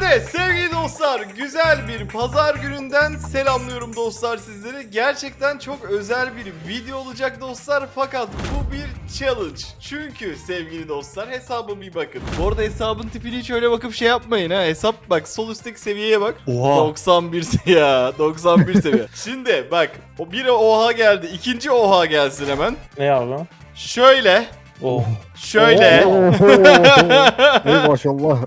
Şimdi sevgili dostlar güzel bir pazar gününden selamlıyorum dostlar sizleri. Gerçekten çok özel bir video olacak dostlar fakat bu bir challenge. Çünkü sevgili dostlar hesaba bir bakın. Bu arada hesabın tipini hiç öyle bakıp şey yapmayın ha. Hesap bak sol üstteki seviyeye bak. Oha. 91 se- ya 91 seviye. Şimdi bak o biri oha geldi. ikinci oha gelsin hemen. Ne abi? Şöyle. Oh. Şöyle. Ey maşallah.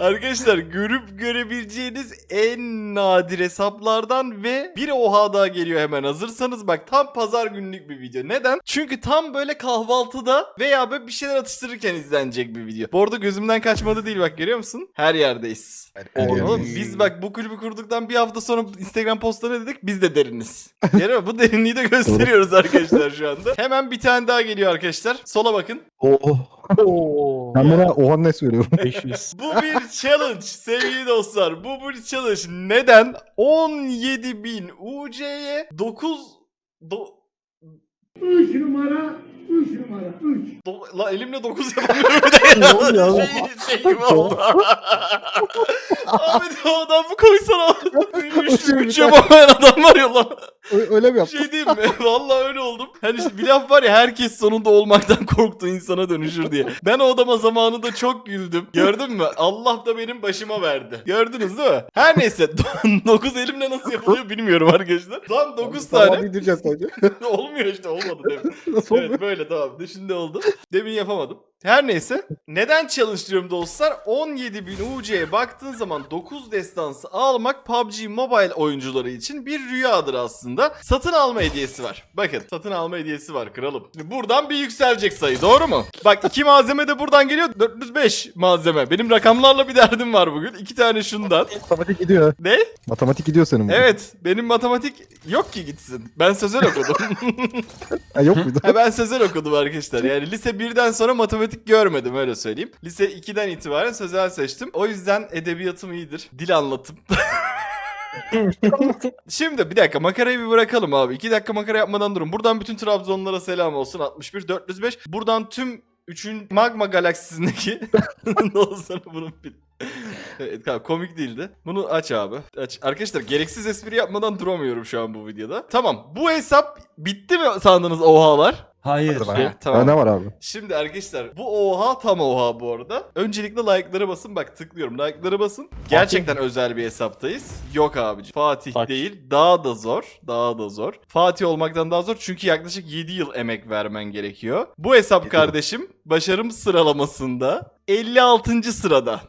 Arkadaşlar görüp görebileceğiniz en nadir hesaplardan ve bir oha daha geliyor hemen hazırsanız bak tam pazar günlük bir video. Neden? Çünkü tam böyle kahvaltıda veya böyle bir şeyler atıştırırken izlenecek bir video. Bu arada gözümden kaçmadı değil bak görüyor musun? Her yerdeyiz. Her Oğlum yerdeyiz. biz bak bu kulübü kurduktan bir hafta sonra Instagram postlarına dedik biz de deriniz. Görüyor musun? Bu derinliği de gösteriyoruz arkadaşlar şu anda. Hemen bir tane daha geliyor arkadaşlar. Sola bakın. Oh. Oo. Ben buna oha ne söylüyorum? 500. Bu bir challenge sevgili dostlar. Bu bir challenge. Neden? 17.000 UC'ye 9 do, 3 numara, 3 numara, 3. do, la elimle 9 yapamıyorum bir de ya. Ne oluyor? Şey, şey gibi oldu. Abi de o adamı koysana. 3 3 yapamayan adam var ya lan. Öyle mi yaptın? şey diyeyim mi? Vallahi öyle oldum. Hani işte bir laf var ya herkes sonunda olmaktan korktuğu insana dönüşür diye. Ben o adama zamanında çok güldüm. Gördün mü? Allah da benim başıma verdi. Gördünüz değil mi? Her neyse 9 elimle nasıl yapılıyor bilmiyorum arkadaşlar. Tam 9 Tamam tane. indireceğiz sadece. Olmuyor işte olmadı demin. Nasıl oldu? Evet böyle tamam. Şimdi oldu. Demin yapamadım. Her neyse. Neden challenge diyorum dostlar? 17.000 UC'ye baktığın zaman 9 destansı almak PUBG Mobile oyuncuları için bir rüyadır aslında. Satın alma hediyesi var. Bakın satın alma hediyesi var kralım. Şimdi buradan bir yükselecek sayı doğru mu? Bak iki malzeme de buradan geliyor. 405 malzeme. Benim rakamlarla bir derdim var bugün. İki tane şundan. Matematik gidiyor. Ne? Matematik gidiyor senin bugün. Evet. Benim matematik yok ki gitsin. Ben sözel okudum. Ha, yok muydu? Ha, ben sözel okudum arkadaşlar. Yani lise 1'den sonra matematik görmedim öyle söyleyeyim. Lise 2'den itibaren sözel seçtim. O yüzden edebiyatım iyidir. Dil anlatım. Şimdi bir dakika makarayı bir bırakalım abi. 2 dakika makara yapmadan durun. Buradan bütün Trabzonlara selam olsun. 61 405. Buradan tüm 3. Magma galaksisindeki ne olsa bunun bir Evet tamam komik değildi. Bunu aç abi. Aç. Arkadaşlar gereksiz espri yapmadan duramıyorum şu an bu videoda. Tamam bu hesap bitti mi sandınız ohalar? Hayır. Hadi Ha, bakalım. tamam. Ha, ne var abi? Şimdi arkadaşlar bu oha tam oha bu arada. Öncelikle like'lara basın. Bak tıklıyorum. Like'lara basın. Gerçekten özel bir hesaptayız. Yok abici. Fatih Bak. değil. Daha da zor. Daha da zor. Fatih olmaktan daha zor. Çünkü yaklaşık 7 yıl emek vermen gerekiyor. Bu hesap Yedi yıl. kardeşim başarım sıralamasında 56. sırada.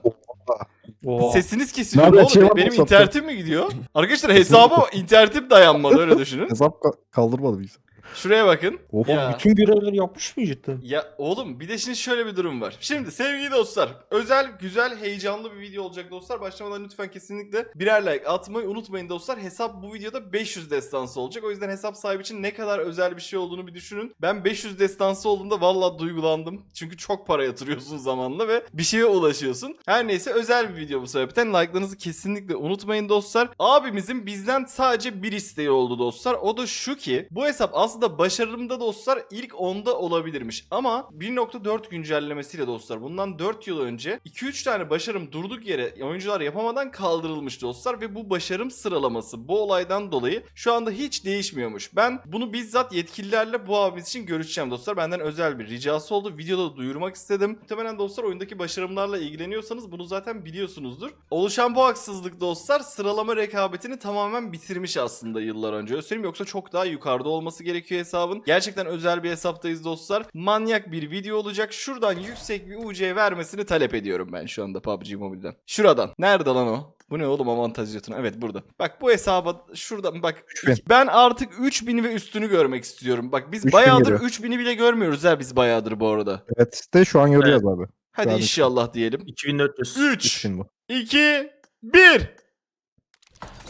Oha. Sesiniz kesiliyor. Nerede Ne oldu? şey var Benim hesapta? internetim mi gidiyor? Arkadaşlar hesaba internetim dayanmadı öyle düşünün. Hesap ka- kaldırmadı bizi. Şuraya bakın. Oha. Ya. Bütün görevleri yapmış mı cidden? Ya oğlum bir de şimdi şöyle bir durum var. Şimdi sevgili dostlar özel güzel heyecanlı bir video olacak dostlar. Başlamadan lütfen kesinlikle birer like atmayı unutmayın dostlar. Hesap bu videoda 500 destansı olacak. O yüzden hesap sahibi için ne kadar özel bir şey olduğunu bir düşünün. Ben 500 destansı olduğunda vallahi duygulandım. Çünkü çok para yatırıyorsun zamanla ve bir şeye ulaşıyorsun. Her neyse özel bir video bu sebepten. Like'larınızı kesinlikle unutmayın dostlar. Abimizin bizden sadece bir isteği oldu dostlar. O da şu ki bu hesap aslında başarımda dostlar ilk 10'da olabilirmiş. Ama 1.4 güncellemesiyle dostlar bundan 4 yıl önce 2-3 tane başarım durduk yere oyuncular yapamadan kaldırılmış dostlar. Ve bu başarım sıralaması bu olaydan dolayı şu anda hiç değişmiyormuş. Ben bunu bizzat yetkililerle bu abimiz için görüşeceğim dostlar. Benden özel bir ricası oldu. Videoda da duyurmak istedim. Muhtemelen dostlar oyundaki başarımlarla ilgileniyorsanız bunu zaten biliyorsunuzdur. Oluşan bu haksızlık dostlar sıralama rekabetini tamamen bitirmiş aslında yıllar önce. Söyleyeyim yoksa çok daha yukarıda olması gerekiyor hesabın. Gerçekten özel bir hesaptayız dostlar. Manyak bir video olacak. Şuradan yüksek bir UC vermesini talep ediyorum ben şu anda PUBG Mobile'den. Şuradan. Nerede lan o? Bu ne oğlum avantaj jetonu? Evet burada. Bak bu hesaba şuradan bak. 3000. Ben artık 3000 ve üstünü görmek istiyorum. Bak biz 3000 bayağıdır geliyor. 3000'i bile görmüyoruz ha biz bayağıdır bu arada. Evet de şu an görüyoruz abi. Hadi an inşallah diyelim. 2400. 3 3000 bu. 2 1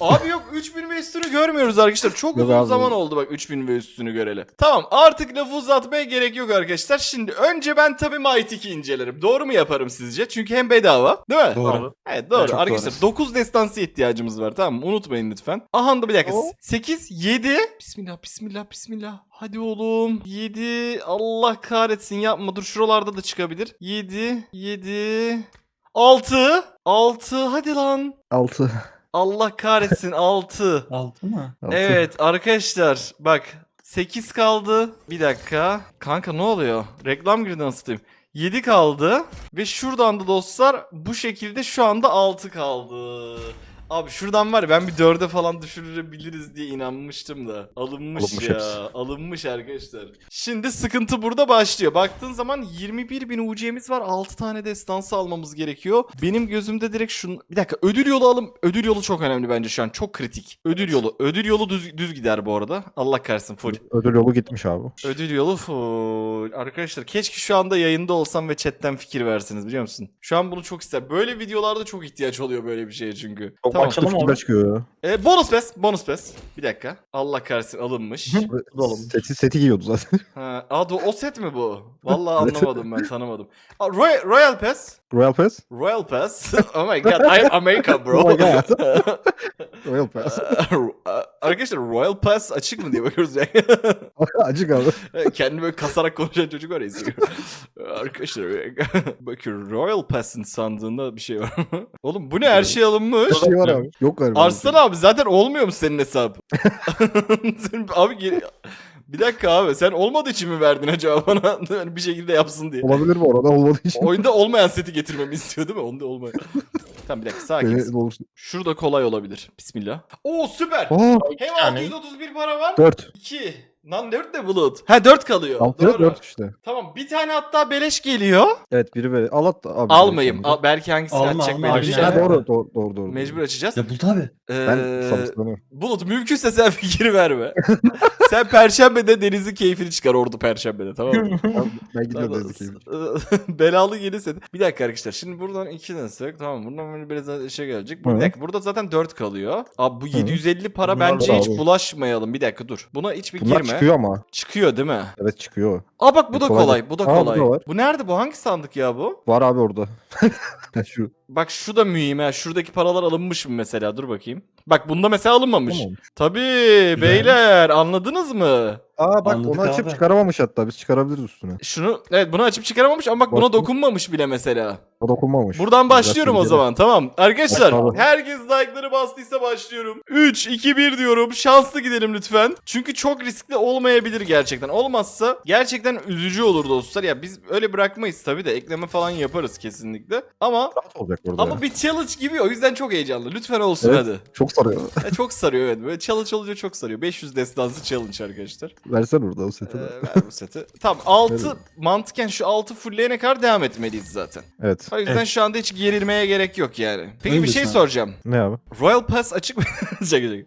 Abi yok 3000 ve üstünü görmüyoruz arkadaşlar. Çok uzun abi. zaman oldu bak 3000 ve üstünü göreli. Tamam artık lafı uzatmaya gerek yok arkadaşlar. Şimdi önce ben tabii Might 2 incelerim. Doğru mu yaparım sizce? Çünkü hem bedava değil mi? Doğru. Evet doğru. Çok arkadaşlar 9 destansı ihtiyacımız var tamam mı? Unutmayın lütfen. Aha da bir dakika. O. 8 7 Bismillah bismillah bismillah. Hadi oğlum. 7 Allah kahretsin yapma. Dur şuralarda da çıkabilir. 7 7 6. 6 hadi lan. 6. Allah kahretsin 6. Altı mı? Evet arkadaşlar bak 8 kaldı. Bir dakika. Kanka ne oluyor? Reklam girdi anlatayım. 7 kaldı ve şuradan da dostlar bu şekilde şu anda 6 kaldı. Abi şuradan var ya ben bir 4'e falan düşürebiliriz diye inanmıştım da. Alınmış, Alınmış ya. hepsi. Alınmış arkadaşlar. Şimdi sıkıntı burada başlıyor. Baktığın zaman 21 bin UC'miz var. 6 tane destansı almamız gerekiyor. Benim gözümde direkt şun... Bir dakika ödül yolu alım. Ödül yolu çok önemli bence şu an. Çok kritik. Ödül yolu. Ödül yolu düz, düz gider bu arada. Allah kahretsin full. Ödül yolu gitmiş abi. Ödül yolu full. Arkadaşlar keşke şu anda yayında olsam ve chatten fikir versiniz biliyor musun? Şu an bunu çok ister. Böyle videolarda çok ihtiyaç oluyor böyle bir şeye çünkü. Çok tamam. Açalım onu. çıkıyor ya. E, bonus pes. Bonus pes. Bir dakika. Allah kahretsin alınmış. Seti, seti giyiyordu zaten. ha, aa, do- o set mi bu? Vallahi anlamadım ben tanımadım. Aa, Royal, Royal Pass. Royal Pass. Royal Pass. oh my god, I'm America bro. Oh my god. Royal Pass. Arkadaşlar Royal Pass açık mı diye bakıyoruz ya. Acık abi. Kendi böyle kasarak konuşan çocuk var ya. Instagram. Arkadaşlar bakın Royal Pass'ın sandığında bir şey var. Oğlum bu ne her şey alınmış. Bir şey var abi. Yok galiba. Arslan abi zaten olmuyor mu senin hesap? Senin- abi geri... Bir dakika abi sen olmadığı için mi verdin acaba bana Hani bir şekilde yapsın diye. Olabilir mi orada olmadığı için? Oyunda olmayan seti getirmemi istiyor değil mi? Onda olmayan. tamam bir dakika sakin. Olursun. Şurada kolay olabilir. Bismillah. Oo süper. Aa Hem Yani. 631 para var. 4. 2. Lan 4 de bulut. Ha 4 kalıyor. 6 Doğru. 4 işte. Tamam bir tane hatta beleş geliyor. Evet biri böyle. Al at abi. Almayayım. Al, belki hangisini Alma, açacak alma değil. Ha, Ya. doğru, doğru doğru doğru. Mecbur açacağız. Ya Bulut abi. Ben Ee, sabırsızlanıyorum. Bulut mümkünse sen fikir verme. sen perşembede denizin keyfini çıkar ordu perşembede tamam mı? Ben, ben gidiyorum Tamam. dedi ki. Belalı set. Bir dakika arkadaşlar. Şimdi buradan 2 desek tamam buradan böyle biraz şey gelecek. Hı. bir dakika burada zaten 4 kalıyor. Abi bu Hı. 750 para Bunlar bence da hiç abi. bulaşmayalım. Bir dakika dur. Buna hiç bir Bunlar girme. Çıkıyor ama. Çıkıyor değil mi? Evet çıkıyor. Aa bak bu da Kolay. Bu da Aa, bu kolay. da var. Bu nerede bu? Hangi sandık ya bu? Var abi orada. Şu. Bak şu da mühim ha. Şuradaki paralar alınmış mı mesela? Dur bakayım. Bak bunda mesela alınmamış. Tamam. Tabii beyler anladınız mı? Aa bak Anladık onu açıp abi. çıkaramamış hatta. Biz çıkarabiliriz üstüne. Şunu evet bunu açıp çıkaramamış ama bak buna dokunmamış bile mesela. O dokunmamış. Buradan Biraz başlıyorum o zaman tamam. Arkadaşlar Başla herkes like'ları bastıysa başlıyorum. 3, 2, 1 diyorum. Şanslı gidelim lütfen. Çünkü çok riskli olmayabilir gerçekten. Olmazsa gerçekten üzücü olur dostlar. Ya biz öyle bırakmayız tabii de ekleme falan yaparız kesinlikle. Ama Rahat olacak orada. ama ya. bir challenge gibi o yüzden çok heyecanlı. Lütfen olsun Evet. hadi. Çok sarıyor. Ya çok sarıyor evet. Böyle challenge olunca çok sarıyor. 500 destansı challenge arkadaşlar. Versene orada o seti Ee, ver bu seti. Tamam 6 Evet. mantıken şu 6 fullleyene kadar devam etmeliyiz zaten. Evet. O yüzden Evet. şu anda hiç gerilmeye gerek yok yani. Peki bir Öylesin şey abi. soracağım. Ne abi? Royal Pass açık mı?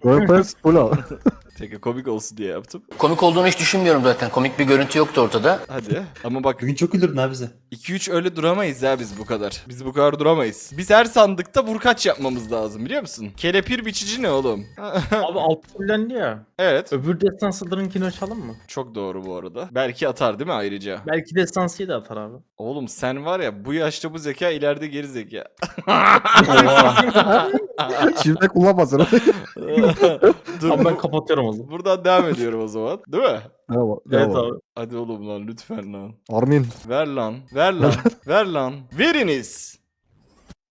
Royal Pass full. Tek komik olsun diye yaptım. Komik olduğunu hiç düşünmüyorum zaten. Komik bir görüntü yoktu ortada. Hadi. Ama bak Bugün çok güldürdün abi bize. 2-3 öyle duramayız ya biz bu kadar. Biz bu kadar duramayız. Biz her sandıkta vurkaç yapmamız lazım biliyor musun? Kelepir biçici ne oğlum? Abi alt fullendi ya. evet. Öbür destansılarınkini açalım mı? Çok doğru bu arada. Belki atar değil mi ayrıca? Belki destansıyı da atar abi. Oğlum sen var ya bu yaşta bu zeka ileride geri zeka. Şimdi kullanmasın. Dur. Abi ben kapatıyorum o zaman. Buradan devam ediyorum o zaman. Değil mi? Bravo. Evet bravo. abi. Hadi oğlum lan lütfen lan. Armin. Ver lan. Ver lan. ver lan. Veriniz.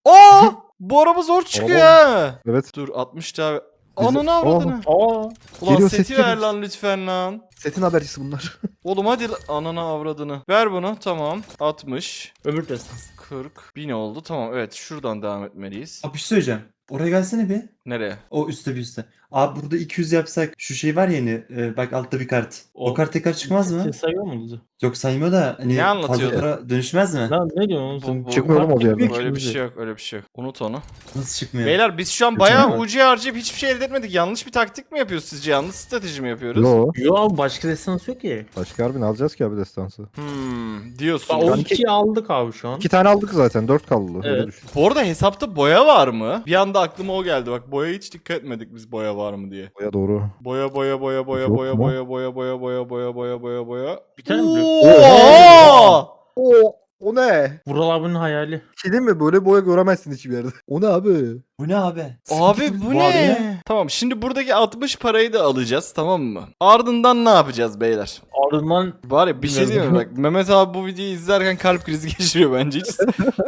Aa! Bu araba zor çıkıyor ha. Evet. Dur 60 daha. Ananı avradını. Aa. Ulan Geliyor, seti ses ver lan lütfen lan. Setin habercisi bunlar. Oğlum hadi la- ananı avradını. Ver bunu tamam. 60. Öbür destans. 40. 1000 oldu tamam evet şuradan devam etmeliyiz. Abi bir şey söyleyeceğim. Oraya gelsene bir. Nereye? O üstte bir üstte. Abi burada 200 yapsak şu şey var ya hani e, bak altta bir kart. O, O- kart tekrar çıkmaz mı? Şey sayıyor mu? Yok saymıyor da hani Ne fazlalara dönüşmez mi? Lan ne diyorsun oğlum Bu- sen? bu- Çıkmıyor oğlum o bir yerden. Öyle bir şey yok öyle bir şey yok. Unut onu. Nasıl çıkmıyor? Beyler biz şu an bayağı mü? UC harcayıp hiçbir şey elde etmedik. Yanlış bir taktik mi yapıyoruz sizce? Yanlış strateji mi yapıyoruz? Yo. Yo abi başka destans yok ki. Başka harbin alacağız ki abi destansı. Hmm, diyorsun. Bak, o ikiyi aldık abi şu an. İki tane aldık zaten. Dört kaldı. Öyle Evet. düşün. Bu arada hesapta boya var mı? Bir anda aklıma o geldi. Bak boya hiç dikkat etmedik biz boya var mı diye. Oya doğru. Boya boya boya boya Yok boya mu? boya boya boya boya boya boya boya boya. Bir tane mi? Oha! Oo. O ne? Vural abinin hayali. Değil mi? Böyle boya göremezsin hiçbir yerde. O ne abi? Bu ne abi? Abi bu Bu ne? abi ne? Tamam şimdi buradaki 60 parayı da alacağız tamam mı? Ardından ne yapacağız beyler? Ardından Var ya bir şey diyeyim mi? Bak Mehmet abi bu videoyu izlerken kalp krizi geçiriyor bence. Hiç,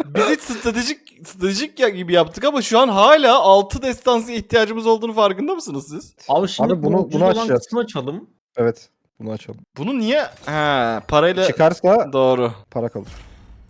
biz hiç stratejik, stratejik ya gibi yaptık ama şu an hala 6 destansı ihtiyacımız olduğunu farkında mısınız siz? abi şimdi Abi bunu, bunu- bunu, açacağız. kısmını açalım. Evet. Bunu açalım. Bunu niye? He parayla... Çıkarsa Doğru. para kalır.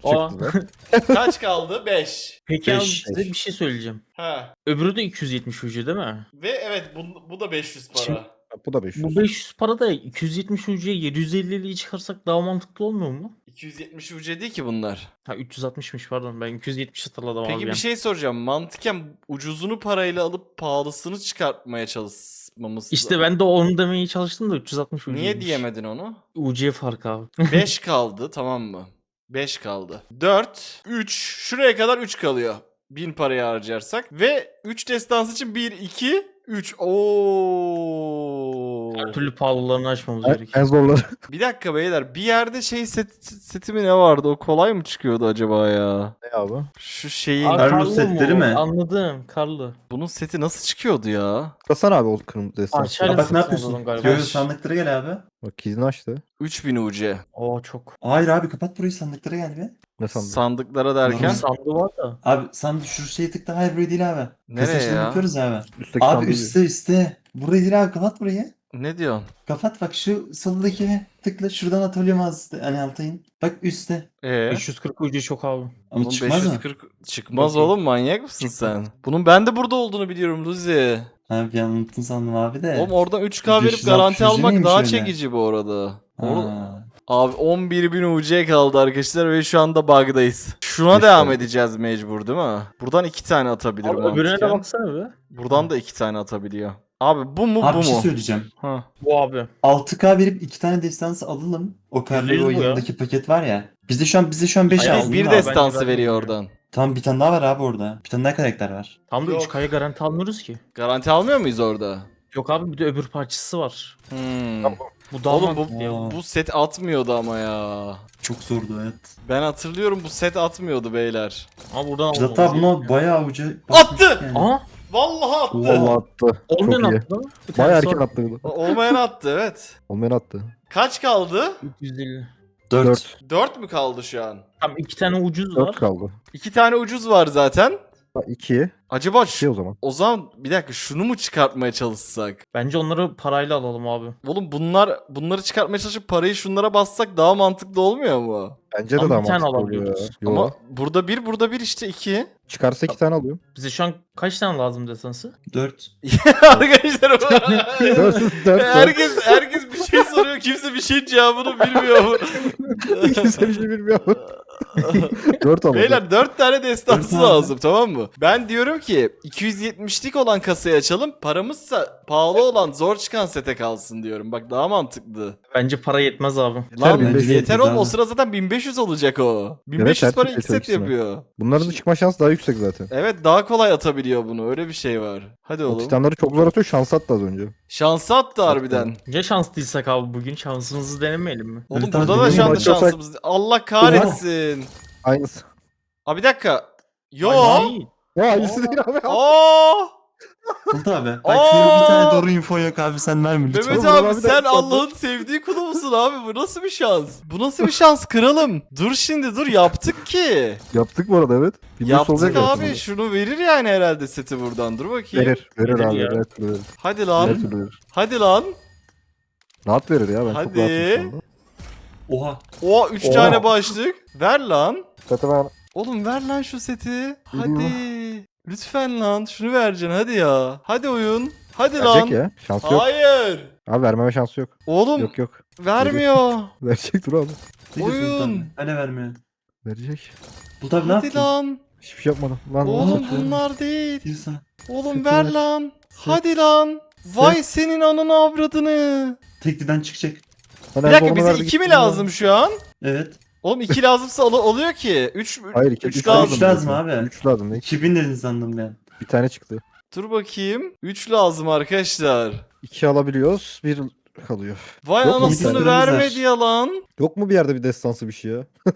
Çıktı da. Kaç kaldı? 5. Peki abi Beş. size bir şey söyleyeceğim. He. Öbürü de 270 hücre değil mi? Ve evet bu, bu da 500 para. Şimdi- Bu da 500. Bu 500 para da 270 hücreye 750'liyi çıkarsak daha mantıklı olmuyor mu? 270 ucu değil ki bunlar. Ha 360'mış pardon ben 270 hatırladım Peki abi. bir ya. şey soracağım. Mantıken ucuzunu parayla alıp pahalısını çıkartmaya çalışmamız İşte ben de onu demeye çalıştım da 360 hücre. Niye diyemedin onu? UC farkı abi. 5 kaldı tamam mı? 5 kaldı. 4, 3. Şuraya kadar 3 kalıyor. 1000 parayı harcarsak. Ve 3 destans için 1, 2, 3. Oo. Her türlü pahalılarını açmamız En, gerekiyor. en zorları. Bir dakika beyler. Bir yerde şey set, seti mi ne vardı? O kolay mı çıkıyordu acaba ya? ne abi? Şu şeyin... Aa, Karlı Karlı setleri mu? mi? Anladım. Karlı. Bunun seti nasıl çıkıyordu ya? Tıklasana abi o kırmızı destan. Parçayla Ya bak ne yapıyorsun? Yo yo sandıklara gel abi. Bak kilidini açtı. 3000 UC. Oo çok. Hayır abi kapat burayı sandıklara gel be. Ne sandın? Sandıklara derken. Normal. Sandığı var da. Abi sandık şu şeyi tıkla hayır burayı değil abi. Nereye Kasaya ya? yapıyoruz abi. Üstteki Abi sandığı. üstte üstte. Burayı değil abi kapat burayı. Ne diyorsun? Kapat bak şu soldaki tıkla şuradan atölye mağazası hani alta in. Bak üstte. Ee? 540 ucu çok abi. Ama Oğlum çıkmaz mı? 540 çıkmaz Bakayım. oğlum manyak mısın sen? Bunun ben de burada olduğunu biliyorum Luzi. Abi bir an unuttun sandım abi de. Oğlum oradan 3K verip 560 garanti almak daha öyle? çekici bu arada. Oğlum, Ha. abi 11.000 UC kaldı arkadaşlar ve şu anda bug'dayız. Şuna Beş devam edeceğiz mecbur değil mi? Buradan 2 tane atabilir Abi öbürüne de mantıken. baksana be. Buradan da 2 tane atabiliyor. Abi bu mu Abi bu bir şey mu? söyleyeceğim. Ha. Bu abi. 6K verip iki tane destansı alalım. O karlı Yüzde o yüz bu ya. yanındaki paket var ya. Bizde şu an bizde şu an 5 Hayır, aldım. bir abi, destansı bence veriyor oradan. Tamam bir tane daha var abi orada. Bir tane daha karakter var. Tam da Yok. 3K'ya garanti almıyoruz ki. Garanti almıyor muyuz orada? Yok abi bir de öbür parçası var. Hmm. Bu daha Oğlum bu, mantıklı ya. Bu set atmıyordu ama ya. Çok zordu evet. Ben hatırlıyorum bu set atmıyordu beyler. Ama buradan Biz almamız hatta gerekiyor. buna bayağı uca Attı! Yani. Aa Vallahi attı. Vallahi attı. olmayan Çok iyi. attı. Bir Bayağı erken attı. Olmayan attı evet. Olmayan attı. Kaç kaldı? 350. 4. 4. 4 mü kaldı şu an? Tam iki tane ucuz 4 var. kaldı. İki tane ucuz var zaten. 2. Acaba Şey şu, o zaman. o zaman bir dakika şunu mu çıkartmaya çalışsak? Bence onları parayla alalım abi. Oğlum bunlar bunları çıkartmaya çalışıp parayı şunlara bassak daha mantıklı olmuyor mu? Bence de Ama daha bir tane mantıklı oluyor alabiliyoruz. Yo. Ama burada bir burada bir işte iki. Çıkarsa 2 tane alıyorum. Bize şu an kaç tane lazım desansı? 4. Arkadaşlar 4 4 herkes herkes bir şey soruyor kimse bir şeyin cevabını bilmiyor. Kimse bir şey bilmiyor. 4 aldı. Beyler 4 tane destansı lazım tamam mı? Ben diyorum ki 270'lik olan kasayı açalım. Paramızsa pahalı olan zor çıkan sete kalsın diyorum. Bak daha mantıklı. Bence para yetmez abi. Lan 1500 yeter oğlum o abi. sıra zaten 1500 olacak o. 1500 her para türlü 2 set yetiyor ikisine. yapıyor. Bunların da çıkma şansı daha yüksek zaten. Evet daha kolay atabiliyor bunu öyle bir şey var. Hadi O oğlum. titanları çok zor atıyor. Şans attı az önce. Şansı attı harbiden. Ya şanslıysak abi bugün şansımızı denemeyelim mi? Oğlum burada da şu anda şansımız. Allah kahretsin. Aynısı. Abi bir dakika. Yo. Ay. Ya aynısı değil abi. Aa! Oldu abi. Bak senin bir tane doğru info yok abi sen verme lütfen. Mehmet abi sen Allah'ın sevdiği kulu musun abi? Bu nasıl bir şans? Bu nasıl bir şans kralım? Dur şimdi dur yaptık ki. Yaptık bu arada evet. Bir Yaptık abi şunu verir yani herhalde seti buradan. Dur bakayım. Verir. Verir Verir abi. ya. Her türlü verir. Hadi Her lan. türlü verir. Hadi lan. Rahat verir ya ben çok Hadi. rahatım şu anda. Oha. O 3 Oha. tane başlık. Ver lan. Zaten ben Oğlum ver lan şu seti. Hadi. Lütfen lan şunu vereceksin hadi ya. Hadi oyun. Hadi verecek lan. ya. Şansı yok. Hayır. Abi vermeme şansı yok. Oğlum Yok yok. vermiyor. Verecek dur abi. Ne diyorsun Oyun. Bulut abi? Hala vermiyor. Verecek. Bulut abi ne Hadi yaptın? lan. Hiçbir şey yapmadım. Lan Oğlum lan. bunlar değil. Diyorsan. Oğlum Seti ver ver. lan. Hadi lan. Vay senin ananı avradını. Tekliden çıkacak. Lan Bir dakika bize verdi 2 mi gitti. lazım şu an? Evet. Oğlum 2 lazımsa ol- oluyor ki. 3 Hayır 2 3 3 lazım. lazım. Üç lazım abi. 3 lazım. Ne? 2000 dedin sandım ben. Bir tane çıktı. Dur bakayım. 3 lazım arkadaşlar. 2 alabiliyoruz. 1 kalıyor. Vay Yok mu bir anasını tane? vermedi ya lan. Yok mu bir yerde bir destansı bir şey ya?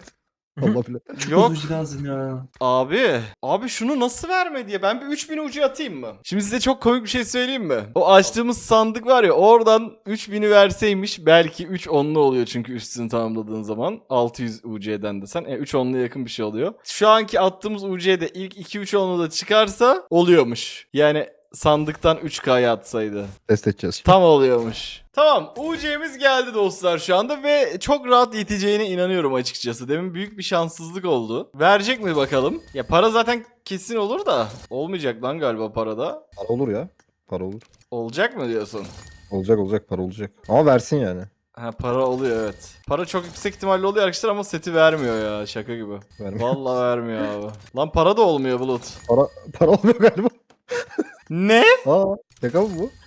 Allah bile. Yok Ucu lazım ya. abi. Abi şunu nasıl vermedi ya? Ben bir 3000 ucu atayım mı? Şimdi size çok komik bir şey söyleyeyim mi? O açtığımız sandık var ya oradan 3000'i verseymiş belki 3 onlu oluyor çünkü üstünü tamamladığın zaman. 600 UC'den desen. E, 3 onluya yakın bir şey oluyor. Şu anki attığımız UC'de ilk 2-3 onlu da çıkarsa oluyormuş. Yani sandıktan 3K'ya atsaydı. Test edeceğiz. Tam oluyormuş. Tamam UC'miz geldi dostlar şu anda ve çok rahat yeteceğine inanıyorum açıkçası. Demin büyük bir şanssızlık oldu. Verecek mi bakalım? Ya para zaten kesin olur da olmayacak lan galiba parada. Para olur ya. Para olur. Olacak mı diyorsun? Olacak olacak para olacak. Ama versin yani. Ha para oluyor evet. Para çok yüksek ihtimalle oluyor arkadaşlar ama seti vermiyor ya şaka gibi. Vermiyor. Vallahi vermiyor abi. Lan para da olmuyor Bulut. Para, para olmuyor galiba. Ne? Aa. Şaka mı bu?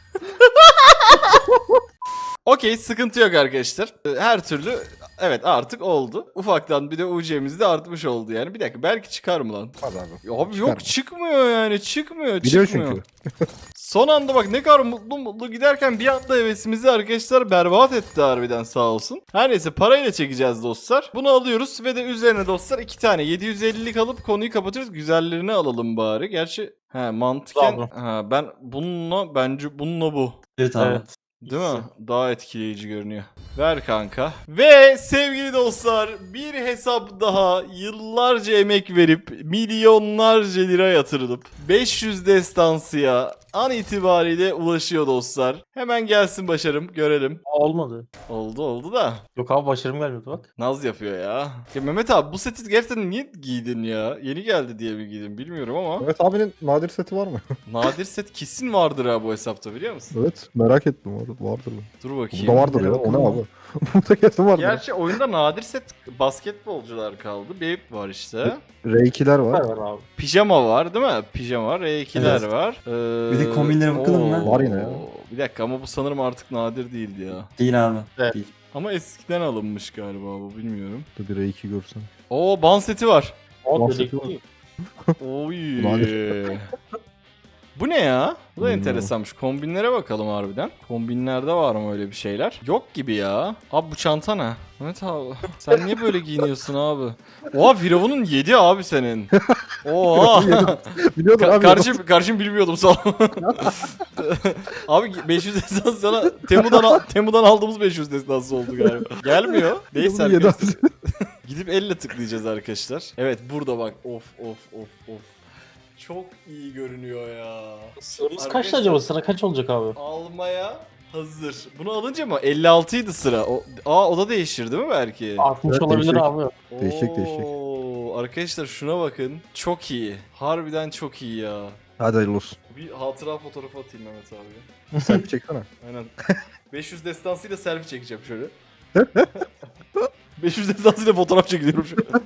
Okey sıkıntı yok arkadaşlar. Ee, Her türlü evet artık oldu. Ufaktan bir de UC'miz de artmış oldu yani. Bir dakika belki çıkar mı lan? Hadi abi. Ya Abi Çıkar yok mı? çıkmıyor yani çıkmıyor Biliyor çıkmıyor. çünkü. Son anda bak ne kadar mutlu mutlu giderken bir anda hevesimizi arkadaşlar berbat etti harbiden sağ olsun. Her neyse parayla çekeceğiz dostlar. Bunu alıyoruz ve de üzerine dostlar iki tane 750'lik alıp konuyu kapatıyoruz. Güzellerini alalım bari. Gerçi he mantıken ha, ben bununla bence bununla bu. Evet abi. Evet. Değil mi? Daha etkileyici görünüyor. Ver kanka. Ve sevgili dostlar bir hesap daha yıllarca emek verip milyonlarca lira yatırılıp 500 destansıya an itibariyle ulaşıyor dostlar. Hemen gelsin başarım görelim. Olmadı. Oldu oldu da. Yok abi başarım gelmedi bak. Naz yapıyor ya. ya Mehmet abi bu seti gerçekten niye giydin ya? Yeni geldi diye mi giydin bilmiyorum ama. Evet abinin nadir seti var mı? Nadir set kesin vardır ha bu hesapta biliyor musun? evet merak ettim vardır. Vardır mı? Dur bakayım. Burada vardır ya. O ne abi? Burada kesin vardır. Gerçi oyunda nadir set basketbolcular kaldı. Babe var işte. R2'ler var. Ver abi. Pijama var değil mi? Pijama var. R2'ler Evet. var. Ee, Bir de kombinlere bakalım mı? Var yine ya. Bir dakika ama bu sanırım artık nadir değildi ya. Değil abi. Evet. Değil. Ama eskiden alınmış galiba bu bilmiyorum. Dur bir R2 görsen. Oo ban seti var. O Bahsediyor. dedektif. Oy. Nadir. bu ne ya? Bu da enteresanmış. Kombinlere bakalım harbiden. Kombinlerde var mı öyle bir şeyler? Yok gibi ya. Abi bu çanta ne? Evet abi. Sen niye böyle giyiniyorsun abi? Oha Firavun'un 7 abi senin. Oha. Biliyordum Ka- abi. kardeşim, kardeşim bilmiyordum sağ ol. Abi 500 destans sana Temu'dan, al- Temu'dan aldığımız 500 destans oldu galiba. Gelmiyor. Neyse Firavun'un yedi arkadaşlar. Gidip elle tıklayacağız arkadaşlar. Evet burada bak. Of of of of. Çok iyi görünüyor ya. Sıramız Arkadaşlar- kaçtı acaba? Sıra kaç olacak abi? Almaya hazır. Bunu alınca mı? 56 idi sıra. O, aa o da değişir değil mi belki? 60 Evet, olabilir değişik. abi. Değişecek, değişecek. Oo, Arkadaşlar şuna bakın. Çok iyi. Harbiden çok iyi ya. Hadi hayırlı olsun. Bir hatıra fotoğrafı atayım Mehmet abi. Selfie çeksene. Aynen. 500 destansıyla selfie çekeceğim şöyle. 500 destansıyla fotoğraf çekiliyorum şu an.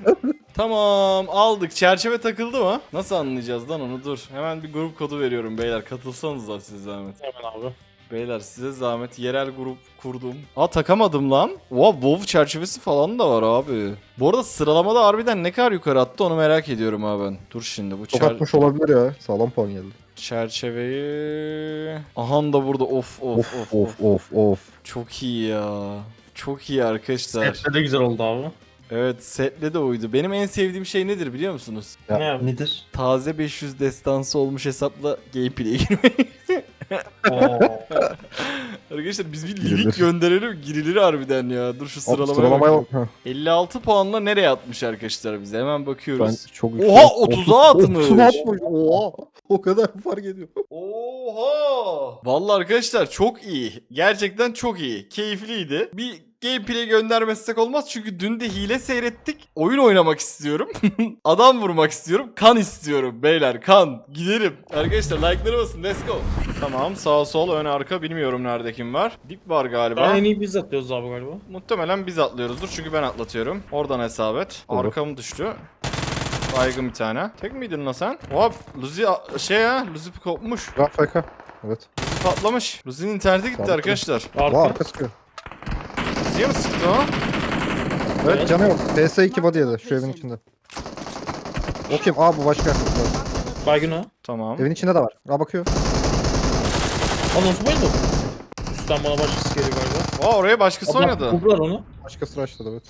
Tamam aldık. Çerçeve takıldı mı? Nasıl anlayacağız lan onu? Dur. Hemen bir grup kodu veriyorum beyler. Katılsanız da size zahmet. Hemen abi. Beyler size zahmet. Yerel grup kurdum. Aa takamadım lan. Oha WoW çerçevesi falan da var abi. Bu arada sıralamada harbiden ne kadar yukarı attı onu merak ediyorum abi ben. Dur şimdi bu Çok çer- atmış olabilir ya. Sağlam puan geldi. çerçeveyi... Ahan da burada of of Of of of of of. Çok iyi ya. Çok iyi arkadaşlar. Setle de güzel oldu abi. Evet setle de uydu. Benim en sevdiğim şey nedir biliyor musunuz? Ya, Ne? Nedir? Taze 500 destansı olmuş hesapla gameplay'e girmek. Oo. Arkadaşlar biz bir Girilir. link gönderelim girilir harbiden ya. Dur şu Abi sıralamaya sıralamaya bak. bak. Heh, 56 puanla nereye atmış arkadaşlar bize? Hemen Ben bakıyoruz. çok Oha, 30'a atmış. 30'a atmış. Oha. O kadar fark ediyor. Oha! Vallahi arkadaşlar çok iyi. Gerçekten çok iyi. Keyifliydi. Bir gameplay göndermezsek olmaz çünkü dün de hile seyrettik. Oyun oynamak istiyorum. Adam vurmak istiyorum. Kan istiyorum beyler. Kan. Gidelim. Arkadaşlar like'ları basın. Let's go. Tamam sağ sol ön arka bilmiyorum nerede kim var. Dip var galiba. Ben en iyi biz atlıyoruz abi galiba. Muhtemelen biz atlıyoruzdur çünkü ben atlatıyorum. Oradan hesap et. Doğru. Arkam düştü. Baygın bir tane. Tek miydin lan sen? Hop Luzi şey ya Luzi kopmuş. Ya FK. Evet. Luzi patlamış. Luzi'nin interneti gitti arkadaşlar. Arka. Vaa arka sıkıyor. Luzi'ye mi sıktı o? Evet, Evet. canı yok. PS2 body yedi şu evin içinde. O kim? Aa bu başka. Baygın o. Tamam. Evin içinde de var. Aa bakıyor. Aa nasıl bayıldı? Üstten bana başkası geliyor galiba. Aa oraya başkası Adam oynadı. Kublar onu. Başka sıra açtı evet.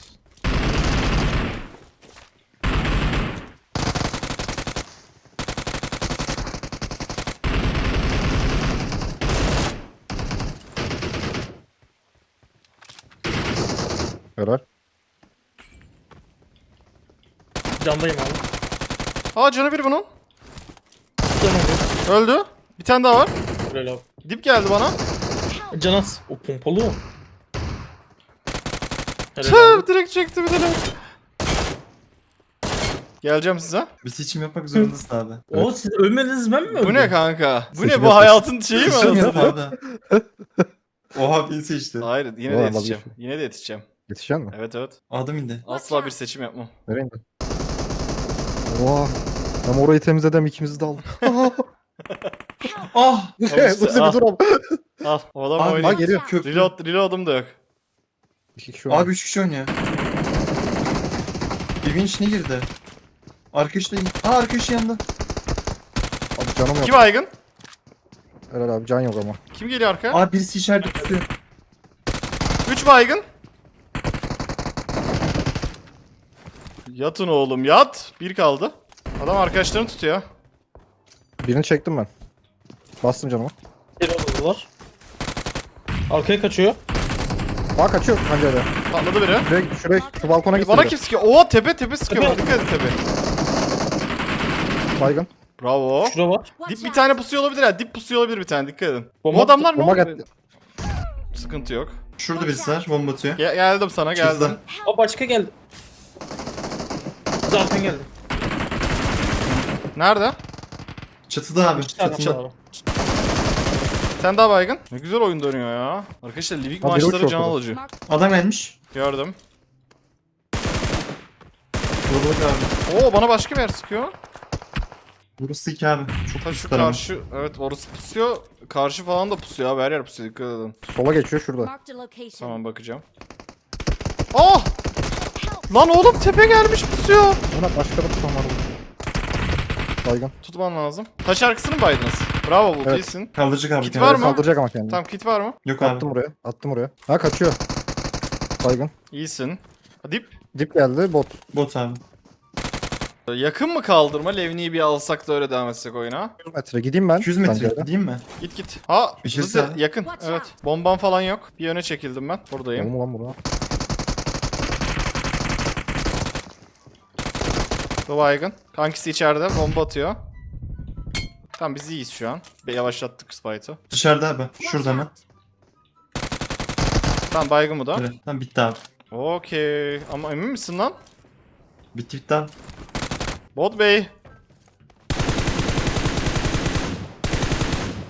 Helal. Candayım abi. Aa canı bir bunun. Öldü. Bir tane daha var. Abi. Dip geldi bana. Canas. O pompalı o. Helal abi. Tüh direkt çekti bir tane. Geleceğim size. Bir seçim yapmak zorundasın abi. O siz ölmediniz ben mi öldüm? Bu ne kanka? Bu ne Seçim bu yapıyorsun. hayatın şeyi mi Seçim anasını? yap abi. Oha beni seçti. Hayır yine de Ulan yetişeceğim. vazgeçtim. Yine de yetişeceğim. Yetişecek mi? Evet evet. Adım indi. Asla bir seçim yapmam. Nereye indin? Oha. Hem orayı temizledim ikimizi de aldık. Ah! işte, Uzi ah. bir dur abi. Al o adam Abi, oynuyor. Ha geliyor. Köprü. Reload, reload'um da yok. İki kişi var. Abi 3 kişi oynuyor. Evin içine girdi. Arkadaşlayım. Aa arkadaşı yanında. Abi canım yok. Kim aygın? Helal abi can yok ama. Kim geliyor arkaya? Abi birisi içeride tutuyor. 3 baygın. Yatın oğlum yat. Bir kaldı. Adam arkadaşlarını tutuyor. Birini çektim ben. Bastım canıma. Geri alıyorlar. Arkaya kaçıyor. Aa kaçıyor pencerede. Patladı biri. Şuraya, şuraya şu balkona gitti. Bana biri. kim sıkıyor? Oha tepe tepe sıkıyor. Tepe. Dikkat et tepe. Baygın. Bravo. Şurada var. Dip bir tane pusuyor olabilir ha. Dip pusuyor olabilir bir tane. Dikkat edin. Bomba Bu adamlar ne Bomba oldu? geldi. Sıkıntı yok. Şurada birisi var. Bomba atıyor. Ge- geldim sana geldim. Aa başka geldi. Zaten geldi. Nerede? Çatıda abi. Çatıda. var. Sen daha baygın. Ne güzel oyun dönüyor ya. Arkadaşlar Livik maçları can alıcı. Adam gelmiş. Gördüm. Vuruluk abi. Oo bana başka bir yer sıkıyor. Burası iki abi. Çok Ta şu karşı evet orası pusuyor. Karşı falan da pusuyor abi her yer pusuyor dikkat edin. Sola geçiyor şurada. Tamam bakacağım. Oh! Lan oğlum tepe gelmiş pusuyor. Buna başka da tutan var. burada. Baygın. Tutman lazım. Taş arkasını mı baydınız? Bravo bu Evet. iyisin. Kaldıracak abi. Kit kendini. var mı? Kaldıracak ama kendini. Tamam kit var mı? Yok abi. Attım oraya. Attım oraya. Ha kaçıyor. Baygın. İyisin. Dip. Dip geldi bot. Bot abi. Yakın mı kaldırma? Levni'yi bir alsak da öyle devam etsek oyuna. 100 metre gideyim ben. 200 metre pencereden. değil mi? Git git. Ha, Zıdı, abi. yakın. Watch Evet. Bombam falan yok. Bir yöne çekildim ben. Buradayım. Oğlum lan burada. Bu baygın. Kankisi içeride bomba atıyor. Tamam biz iyiyiz şu an. Bir yavaşlattık Spite'ı. Dışarıda abi. Şurada mı? Tamam baygın bu da. Evet. Tamam bitti abi. Okey. Ama emin misin lan? Bitti bitti abi. Bot Bey.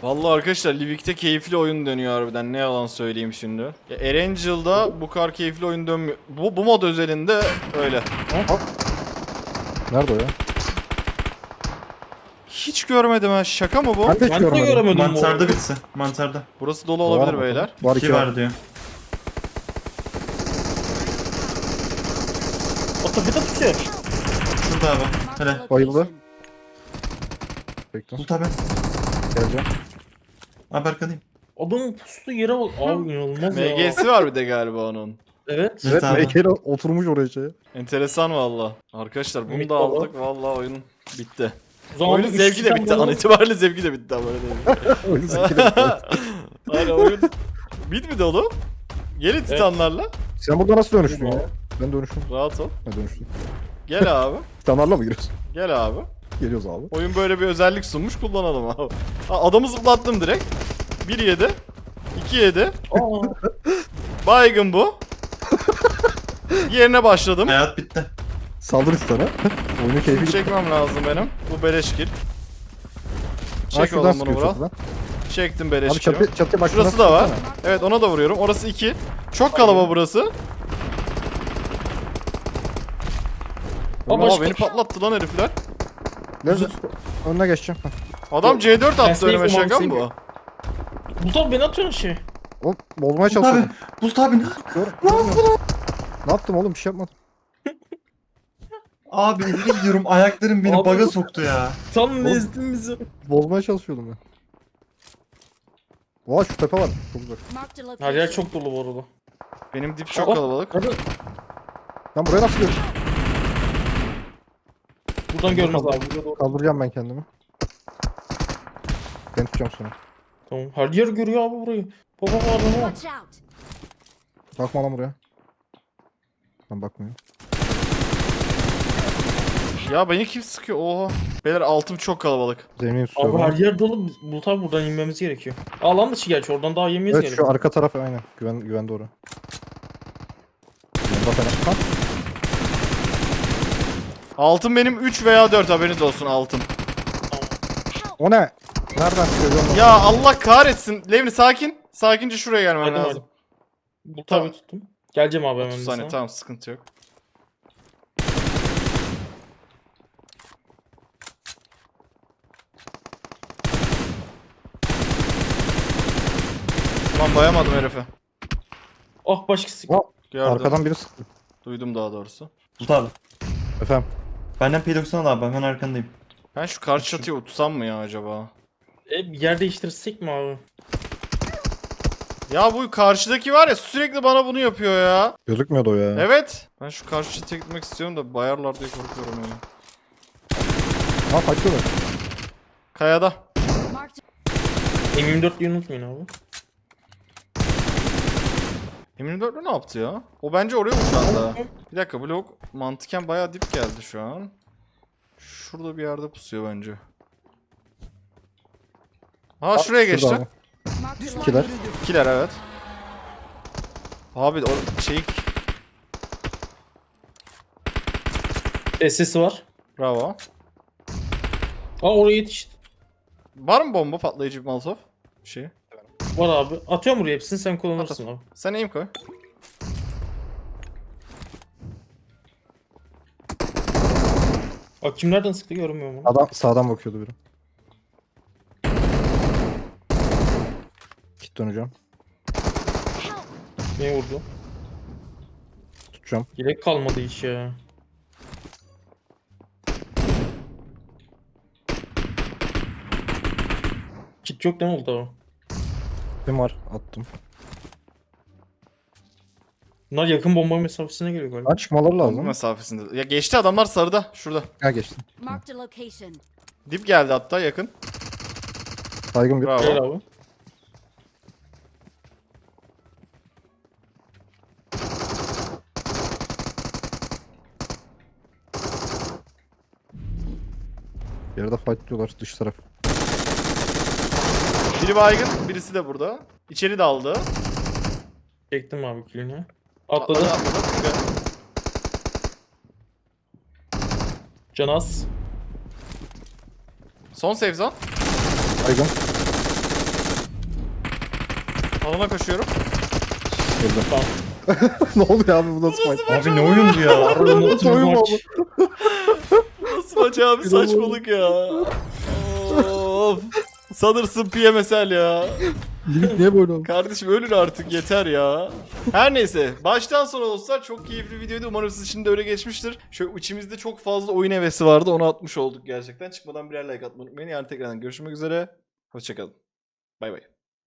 Vallahi arkadaşlar Livik'te keyifli oyun dönüyor harbiden ne yalan söyleyeyim şimdi. Ya Erangel'da bu kadar keyifli oyun dönmüyor. Bu, bu mod özelinde öyle. Nerede o ya? Hiç görmedim ha şaka mı bu? Ben de hiç Ben de görmedim. göremedim bu Mantarda arada. Mantarda. Burası dolu Var olabilir mı? beyler. Var İki iki var. diyor. O tepede tutuyor. Şurada abi. Hele. Bayıldı. Bekle. Bulut abi. Geleceğim. Abi arkadayım. Adamın pustu yere bak. Abi inanılmaz ya. MG'si var bir de galiba onun. Evet. Evet abi. MK'yle oturmuş oraya şeye. Enteresan valla. Arkadaşlar bunu Bitti da baba. aldık. Valla oyun bitti. Oyunun zevki de bitti. An itibariyle zevki de bitti ama öyle değil. Aynen oyun bitmedi oğlum. Gelin titanlarla. Sen burada nasıl dönüştün ya? Ben dönüştüm. Rahat ol. Ne dönüştüm? Gel abi. Titanlarla mı giriyorsun? Gel abi. Geliyoruz abi. Oyun böyle bir özellik sunmuş kullanalım abi. Ha, adamı zıplattım direkt. 1 yedi. 2 yedi. Baygın bu. Yerine başladım. Hayat bitti. Saldır istana. Oyunun keyfi gitti. Çekmem lazım benim. Bu beleş kill. Çek şuradan oğlum bunu sıkıyor Vural. çatıdan. Çektim beleş Abi kill'i. çatı, çatıya bak. Şurası şuradan da var. sıksana. Evet ona da vuruyorum. Orası 2. Çok kalabalık burası. Başka- beni patlattı lan herifler. Lezzet. Önüne geçeceğim. Adam C4 attı Tersine önüme şaka mı bu? sevmiyorum. Bu da beni atıyorsun şey. Oğlum bozmaya Bulut abi. çalışıyordum. Bulut abi ne? Dur. dur. Ne yaptım oğlum bir şey yapmadım. Abi nereye gidiyorum? Ayaklarım beni Abi- baga soktu ya. Tam nezdin bizi. Bozmaya çalışıyordum ben. Vay şu tepe var. Çok güzel. Marked a Her location. yer çok dolu bu arada. Benim dip çok kalabalık. Ben buraya nasıl girdim? Buradan görmez abi. Burada doğru. Kaldıracağım ben kendimi. Ben tutacağım sonra. Tamam. Her yer görüyor abi burayı. Baba var? Watch out. Bakma lan buraya. Ben bakmıyorum. Ya beni kim sıkıyor? Oha. Beyler altım çok kalabalık. Zemini Abi her yer dolu. Bulut abi buradan inmemiz gerekiyor. Alan dışı gerçi oradan daha yemeyiz Evet gerekiyor. şu arka taraf aynen. Güven, güven doğru. Bak hele. Ha? Altım benim 3 veya 4 haberiniz olsun altım. O ne? Nereden çıkıyor? Ya Allah kahretsin. Levni sakin. Sakince şuraya gelmen Geldim lazım. abi. Bulut Tamam. abi tuttum. Geleceğim abi hemen 30 bir saniye sana. tamam sıkıntı yok. Lan bayamadım herife. Oh başkası. Oh. Gördüm. Arkadan biri sıktı. Duydum daha doğrusu. Bulut abi. Efendim. Benden P90 al abi ben hemen arkandayım. Ben şu karşı çatıya utsam mı ya acaba? E, yer değiştirsek mi abi? Ya bu karşıdaki var ya sürekli bana bunu yapıyor ya. Gözükmüyordu o ya. Evet. Ben şu karşı çatıya gitmek istiyorum da bayarlar diye korkuyorum ya. Ha kaçıyorlar. Kayada. M24'lüyü unutmayın abi. Emin Dörtlü ne yaptı ya? O bence oraya anda? Bir dakika blok mantıken bayağı dip geldi şu an. Şurada bir yerde pusuyor bence. Ha şuraya Şurada geçti. abi. İkiler. İkiler evet. Abi o şey SS'i var. bravo. Aa oraya yetişti. Var mı bomba patlayıcı bir molotof? Şey. Var abi. Atıyorum buraya hepsini sen kullanırsın abi. Sen aim koy. Bak kim nereden sıktı görmüyorum onu. Adam sağdan bakıyordu biri. Döneceğim. Neye vurdu? Tutacağım. Yelek kalmadı hiç ya. Kit yok mi oldu abi? Kim var? Attım. Bunlar yakın bomba mesafesine geliyor galiba. Ha çıkmaları Bomba lazım. mesafesinde. Ya geçti adamlar sarıda. Şurada. Ha geçtim. Marked a location. Dip geldi hatta yakın. Saygın bir. Bravo. Gel abi. Yerde fight diyorlar dış taraf. Biri baygın, birisi de burada. İçeri daldı. Çektim abi kilini. Atladı. Atladı, atladı. Canaz. Son save zone. Saygın. Alana koşuyorum. Öldüm. Tamam. ne oluyor abi bu nasıl fight? Abi ne oyundu ya? Nasıl oyun bu maç abi saçmalık ya. of. Sanırsın PMSL ya. Limit niye böyle oldu? Kardeşim ölün artık yeter ya. Her neyse baştan sona dostlar çok keyifli bir videoydu. Umarım sizin için de öyle geçmiştir. Şöyle içimizde çok fazla oyun hevesi vardı onu atmış olduk gerçekten. Çıkmadan birer like atmayı unutmayın. Yarın tekrardan görüşmek üzere. Hoşçakalın. Bay bay.